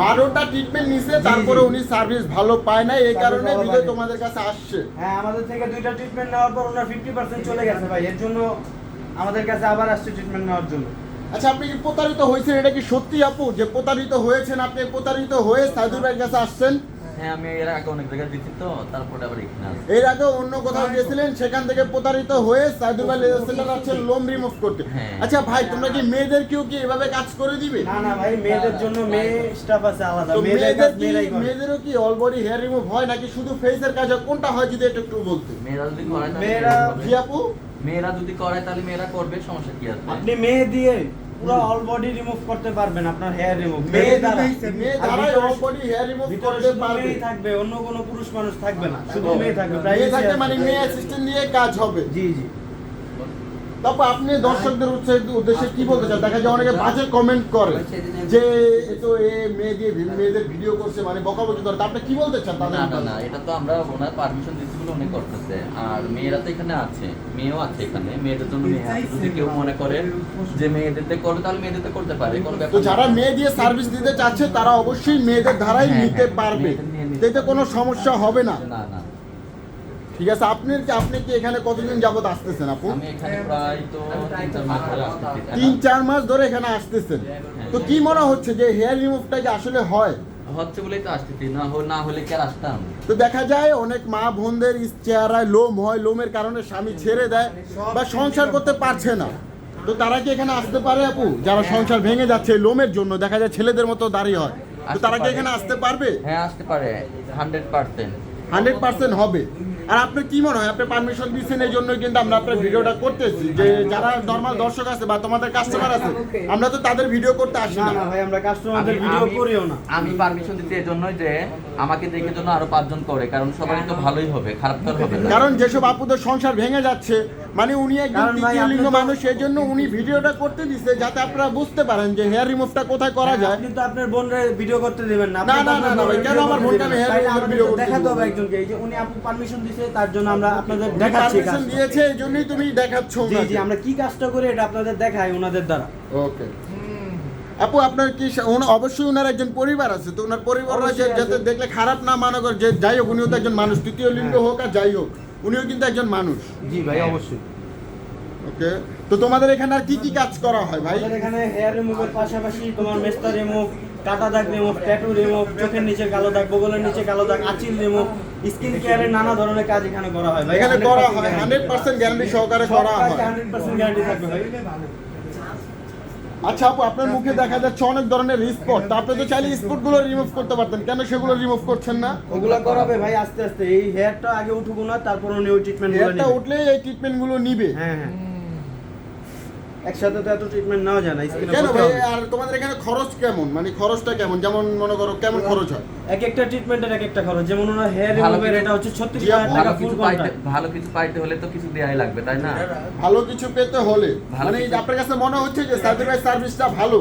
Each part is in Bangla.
বারোটা ট্রিটমেন্ট নিছে তারপরে উনি সার্ভিস ভালো পায় না এই কারণে বিজয় তোমাদের কাছে আসছে। হ্যাঁ আমাদের থেকে দুইটা ট্রিটমেন্ট নেওয়ার পর ওনার ফিফটি পার্সেন্ট চলে গেছে ভাই এর জন্য আমাদের কাছে আবার আসছে ট্রিটমেন্ট নেওয়ার জন্য। আচ্ছা আপনি কি প্রতারিত হয়েছেন? এটা কি সত্যি আপু? যে প্রতারিত হয়েছেন আপনি প্রতারিত হয়ে সাইদুর ভাইয়ের কাছে আসছেন? হ্যাঁ আমি এর আগে অনেক জায়গায় দিচ্ছি তো তারপরে আবার এখানে এর আগে অন্য কোথাও গিয়েছিলেন? সেখান থেকে প্রতারিত হয়ে সাইদুর ভাই লেজার সেন্টার আছে লোম রিমুভ করতে। হ্যাঁ। আচ্ছা ভাই তোমরা কি মেয়েদেরকেও কি এভাবে কাজ করে দিবে? না না ভাই মেয়েদের জন্য মেয়ে স্টাফ আছে আলাদা। মেয়েদের মেয়েদের কাজ মেয়েরাই করে। মেয়েদেরও কি অল বডি হেয়ার রিমুভ হয় নাকি শুধু ফেসের কাজ হয়? কোনটা হয় যদি একটু একটু বলতে? মেয়েরা যদি করে মেয়েরা- মেয়েরা আপু। মেয়েরা যদি করে তাহলে মেয়েরা করবে সমস্যা কি আছে? আপনি মেয়ে দিয়ে পুরো অল বডি রিমুভ করতে পারবেন আপনার হেয়ার রিমুভ মেয়ে দ্বারা। মেয়ে দ্বারা অল বডি হেয়ার রিমুভ করতে পারবে। থাকবে অন্য কোনো পুরুষ মানুষ থাকবে না। শুধু মেয়ে থাকবে মেয়ে থাকবে মানে মেয়ে অ্যাসিস্ট্যান্ট নিয়ে কাজ হবে। জি জি। তারপর আপনি দর্শকদের উদ্দেশ্যে কি বলতে চান? দেখা যায় অনেকে বাজে কমেন্ট করে যে তো এ মেয়ে দিয়ে মেয়েদের ভিডিও করছে মানে বকাবকি করে। আপনি কি বলতে চান না না না এটা তো আমরা ওনার পারমিশন দিচ্ছি বলে উনি করতেছে। আর মেয়েরা তো এখানে আছে মেয়েও আছে এখানে। মেয়েদের জন্য মেয়ে আছে। যদি কেউ মনে করে যে মেয়েদেরতে করবে তাহলে মেয়েদেরতে করতে পারে কোনো তো যারা মেয়ে দিয়ে সার্ভিস দিতে চাচ্ছে তারা অবশ্যই মেয়েদের ধারাই হ্যাঁ, নিতে হ্যাঁ, পারবে। এতে কোনো সমস্যা হবে না। না না ঠিক আছে আপনি কি আপনি কি এখানে কতদিন যাবত আসতেছেন আপু? আমি এখানে প্রায় তো তিন চার মাস ধরে আসতেছি। তিন চার মাস ধরে এখানে আসতেছেন। তো কি মনে হচ্ছে যে হেয়ার রিমুভটা কি আসলে হয়? হচ্ছে বলেই তো আসতেছি না না হলে কি আর আসতাম? তো দেখা যায় অনেক মা বোনদের চেহারায় লোম হয় লোমের কারণে স্বামী ছেড়ে দেয় বা সংসার করতে পারছে না। তো তারা কি এখানে আসতে পারে আপু? যারা সংসার ভেঙে যাচ্ছে লোমের জন্য দেখা যায় ছেলেদের মতো দাঁড়িয়ে হয়। তো তারা কি এখানে আসতে পারবে? হ্যাঁ আসতে পারে হান্ড্রেড পার্সেন্ট হান্ড্রেড পার্সেন্ট হবে। আর আপনি কি মনে হয়? আপনি পারমিশন দিচ্ছেন এই জন্যই কিন্তু আমরা আপনার ভিডিওটা করতেছি। যে যারা নর্মাল দর্শক আছে বা তোমাদের কাস্টমার আছে আমরা তো তাদের ভিডিও করতে আসি না। ভাই আমরা কাস্টমারদের ভিডিও করিও না। আমি পারমিশন দিতে এই জন্যই যে আমাকে দেখে জন্য আরও পাঁচজন করে কারণ সবাই তো ভালোই হবে খারাপ তো হবে না। কারণ যেসব আপুদের সংসার ভেঙে যাচ্ছে মানে উনি একজন তৃতীয় লিঙ্গ মানুষ সেই জন্য উনি ভিডিওটা করতে দিচ্ছে যাতে আপনারা বুঝতে পারেন যে হেয়ার রিমুভটা কোথায় করা যায়। আপনি তো আপনার বোনরে ভিডিও করতে দিবেন না না, না, না, কেন আমার remover আমাদের video তো করতে দেখাতে হবে একজনকে এই যে উনি আপু পারমিশন দিয়েছে তার জন্য আমরা আপনাদের দেখাচ্ছি কাজটা। দিয়েছে এই জন্যই তুমি দেখাচ্ছ জি জি আমরা কি কাজটা করি এটা আপনাদের দেখাই ওনাদের দ্বারা। ওকে। আপু আপনার কি অবশ্যই ওনার একজন পরিবার আছে তো ওনার পরিবার আছে। যাতে দেখলে খারাপ না মনে করে যে যাই হোক উনিও তো একজন মানুষ তৃতীয় লিঙ্গ হ্যাঁ। হোক আর যাই হোক। উনিও কিন্তু একজন মানুষ। জি ভাই অবশ্যই। ওকে তো তোমাদের এখানে আর কি কি কাজ করা হয় ভাই? আমাদের এখানে হেয়ার রিমুভের পাশাপাশি তোমার মেস্তা রিমুভ কাটা দাগ রিমুভ ট্যাটু রিমুভ চোখের নিচে কালো দাগ বগলের নিচে কালো দাগ আঁচিল রিমুভ স্কিন কেয়ারের নানা ধরনের কাজ এখানে করা হয় ভাই। এখানে করা হয় হান্ড্রেড পার্সেন্ট গ্যারান্টি সহকারে করা হয়। হান্ড্রেড পার্সেন্ট গ্যারান্টি থাকবে ভাই। আচ্ছা আপু আপনার মুখে দেখা যাচ্ছে অনেক ধরনের স্পট তা আপনি তো চাইলে স্পটগুলো রিমুভ করতে পারতেন। কেন সেগুলো রিমুভ করছেন না? ওগুলা করাবে ভাই আস্তে আস্তে। এই হেয়ারটা আগে উঠুক না তারপর উনি ওই ট্রিটমেন্ট হেয়ারটা উঠলে এই ট্রিটমেন্টগুলো নিবে। হ্যাঁ হ্যাঁ। একসাথে তো এত ট্রিটমেন্ট যায় না স্কিনে কেন ভাই? আর তোমাদের এখানে খরচ কেমন? মানে খরচটা কেমন? যেমন মনে করো কেমন খরচ হয়? এক একটা ট্রিটমেন্টের এক একটা খরচ। যেমন ওনার হেয়ার রিমুভের এটা হচ্ছে 36 হাজার টাকা ফুল পাইতে ভালো কিছু পাইতে হলে তো কিছু দেয়াই লাগবে তাই না? ভালো কিছু পেতে হলে। ভালো মানে আপনার কাছে মনে হচ্ছে যে সার্ভিস ভাই সার্ভিসটা ভালো।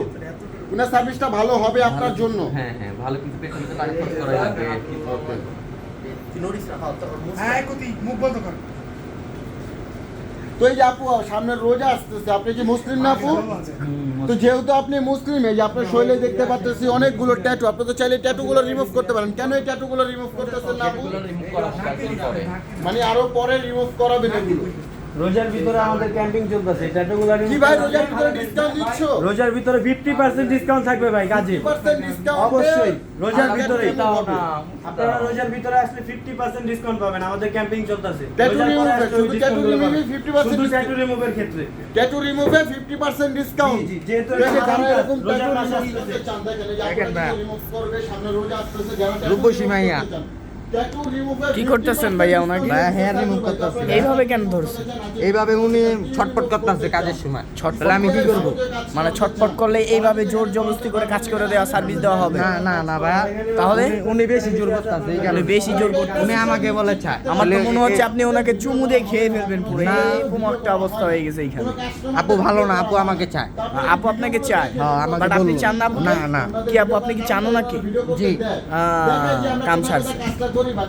উনার সার্ভিসটা ভালো হবে আপনার জন্য। হ্যাঁ হ্যাঁ ভালো কিছু পেতে হলে তো টাকা খরচ করাই লাগবে আর কি। হ্যাঁ কতি মুখ বন্ধ কর। তো এই যে আপু সামনে রোজা আসতেছে আপনি কি মুসলিম না আপু? তো যেহেতু আপনি মুসলিম এই যে আপনার শরীরে দেখতে পাচ্ছি অনেকগুলো ট্যাটু আপনি তো চাইলে ট্যাটু গুলো রিমুভ করতে পারেন। কেন এই ট্যাটু গুলো রিমুভ করতেছেন না আপু। মানে আরও পরে রিমুভ করাবেন এগুলো। রোজার ভিতরে আমাদের ক্যাম্পিং চলতেছে ট্যাটুগুলা কি ভাই রোজার ভিতরে ডিসকাউন্ট দিচ্ছ? রোজার ভিতরে 50% ডিসকাউন্ট থাকবে ভাই কাজে। 50% ডিসকাউন্ট অবশ্যই রোজার ভিতরে তাও না আপনারা রোজার ভিতরে আসলে 50% ডিসকাউন্ট পাবেন আমাদের ক্যাম্পিং চলতেছে। Remove আসলে শুধু remove পাবেন। 50% শুধু ট্যাটু রিমুভের ক্ষেত্রে। ট্যাটু রিমুভে 50% ডিসকাউন্ট জি, জি, যেহেতু এটা এরকম রোজার ট্যাটু মাসে রিমুভ করতে চান দেখেন এই ভাই। রিমুভ করবে সামনে রোজা আসতেছে যারা রূপসী মাইয়া। করতে কি করতেছেন ভাইয়া ওনাকে? discount ভাইয়া discount hair করতেছে। এইভাবে কেন ধরছে? এইভাবে উনি ছটপট করতেছে কাজের সময় তাহলে আমি কি করব মানে ছটফট করলে এইভাবে জোর জবরদস্তি করে কাজ করে দেওয়া সার্ভিস দেওয়া হবে না না না ভাইয়া তাহলে? উনি- বেশি জোর করতেছে এই কারণে বেশি জোর করতেছে। উনি আমাকে বলে চায় আমার তো মনে হচ্ছে আপনি ওনাকে চুমু দিয়ে খেয়ে ফেলবেন পুরো না। এরকম একটা অবস্থা হয়ে গেছে এখানে আপু ভালো না আপু আমাকে চায় আপু আপনাকে চায় হ্যাঁ, আমাকে বাট আপনি চান না আপু? না, না। কি আপু আপনি কি চানো নাকি জি। কাম ছাড়ছে কাজটা করি বা